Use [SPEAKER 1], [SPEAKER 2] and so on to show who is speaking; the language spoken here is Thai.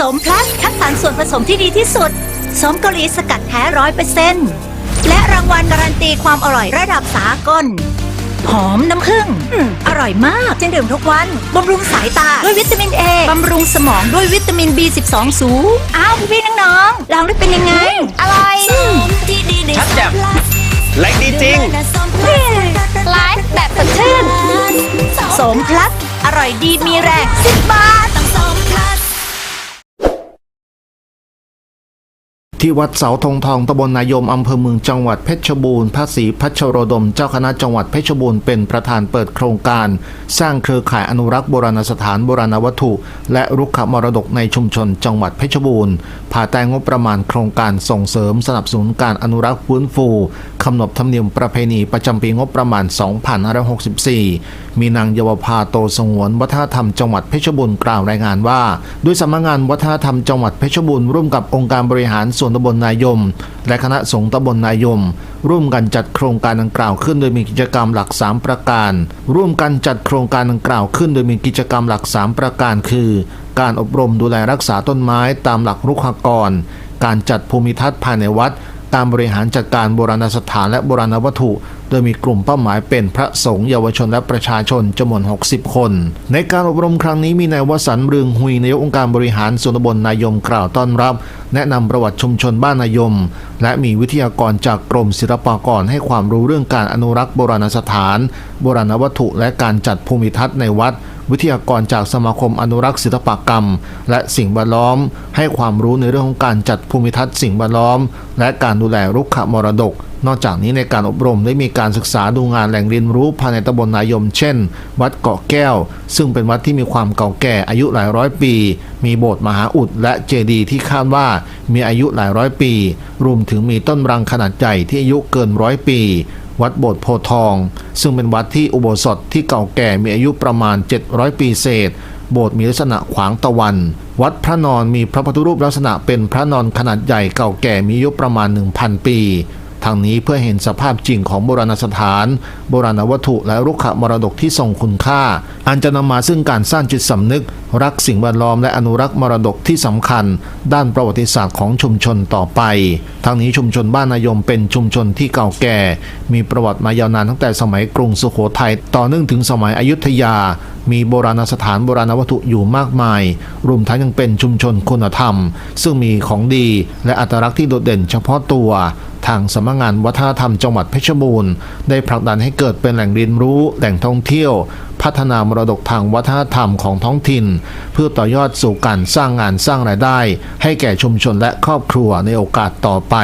[SPEAKER 1] สมพลัสคัดสรรส่วนผสมที่ดีที่สุด สมเกาหลีสกัดแท้ร้อยเปอร์เซ็นต์และรางวัลการันตีความอร่อยระดับสากล หอมน้ำผึ้งอืมอร่อยมากจึงดื่มทุกวัน บำรุงสายตาด้วยวิตามินเอบำรุงสมองด้วยวิตามิน B12 สูง อ้าวพี่ๆน้องๆลองได้เป็นยังไง อร่อย
[SPEAKER 2] ชัดแจ่มแรงดีจริง
[SPEAKER 1] ไลฟ์แบบสดชื่นสมพลัสอร่อยดีมีแรงสิบบาท
[SPEAKER 3] ที่วัดเสาธงทองตำบลนายมอำเภอเมืองจังหวัดเพชรบูรณ์พระศรีพัชโรดม เจ้าคณะจังหวัดเพชรบูรณ์เป็นประธานเปิดโครงการ สร้างเครือข่ายอนุรักษ์โบราณสถานโบราณวัตถุ และรุกขมรดกในชุมชนจังหวัดเพชรบูรณ์ผ่าแต่งงบประมาณโครงการส่งเสริมสนับสนุนการอนุรักษ์ฟื้นฟูกำหนดธรรมเนียมประเพณีประจำปีงบประมาณ 2564 มีนางเยาวภาโตสงวนวัฒนธรรมจังหวัดเพชรบูรณ์กล่าวรายงานว่า ด้วยสำนักงานวัฒนธรรมจังหวัดเพชรบูรณ์ร่วมกับองค์การบริหารส่วนตำบลนายม และคณะสงฆ์ตำบลนายม ร่วมกันจัดโครงการดังกล่าวขึ้นโดยมีกิจกรรมหลัก 3 ประการ ร่วมกันจัดโครงการดังกล่าวขึ้นโดยมีกิจกรรมหลัก 3 ประการ คือ การอบรมดูแลรักษาต้นไม้ตามหลักรุกขกร การจัดภูมิทัศน์ภายในวัด การบริหารจัดการโบราณสถานและโบราณวัตถุ โดยมีกลุ่มเป้าหมายเป็นพระสงฆ์เยาวชนและประชาชนจำนวน 60 คน ในการอบรมครั้งนี้มีนายวสันต์เรืองหุยนายกองค์การบริหารส่วนตำบลนายมกล่าวต้อนรับ แนะนำประวัติชุมชนบ้านนายม และมีวิทยากรจากกรมศิลปากรให้ความรู้เรื่องการอนุรักษ์โบราณสถาน โบราณวัตถุและการจัดภูมิทัศน์ในวัดวิทยากรจากสมาคมอนุรักษ์ศิลปกรรม และสิ่งแวดล้อม ให้ความรู้ในเรื่องของการจัดภูมิทัศน์สิ่งแวดล้อม และการดูแลรุกขมรดกนอกจากนี้ในการอบรมได้มีการศึกษาดูงานแหล่งเรียนรู้ภายในตำบลนายม เช่น วัดเกาะแก้ว ซึ่งเป็นวัดที่มีความเก่าแก่อายุหลายร้อยปี มีโบสถ์มหาอุดและเจดีย์ที่คาดว่ามีอายุหลายร้อยปี รวมถึงมีต้นรังขนาดใหญ่ที่อายุเกินร้อยปี วัดโบสถ์โพทอง ซึ่งเป็นวัดที่อุโบสถที่เก่าแก่มีอายุประมาณ 700 ปีเศษโบสถ์มีลักษณะขวางตะวัน วัดพระนอนมีพระพุทธรูปลักษณะเป็นพระนอนขนาดใหญ่เก่าแก่มีอายุประมาณ 1,000 ปี ทางนี้เพื่อเห็นสภาพจริงของโบราณสถาน โบราณวัตถุและรุกขมรดกที่ทรงคุณค่า อันจะนำมาซึ่งการสร้างจิตสำนึก รักสิ่งแวดล้อมและอนุรักษ์มรดกที่สำคัญ ด้านประวัติศาสตร์ของชุมชนต่อไป ทางนี้ชุมชนบ้านนายมเป็นชุมชนที่เก่าแก่ มีประวัติมายาวนานตั้งแต่สมัยกรุงสุโขทัยต่อเนื่องถึงสมัยอยุธยา มีโบราณสถานโบราณวัตถุอยู่มากมาย รวมทั้งยังเป็นชุมชนคุณธรรม ซึ่งมีของดีและอัตลักษณ์ที่โดดเด่นเฉพาะตัวทางสำนักงานวัฒนธรรมจังหวัดเพชรบูรณ์ได้ผลักดันให้เกิดเป็นแหล่งเรียนรู้แหล่งท่องเที่ยว พัฒนามรดกทางวัฒนธรรมของท้องถิ่น เพื่อต่อยอดสู่การสร้างงานสร้างรายได้ ให้แก่ชุมชนและครอบครัวในโอกาสต่อไป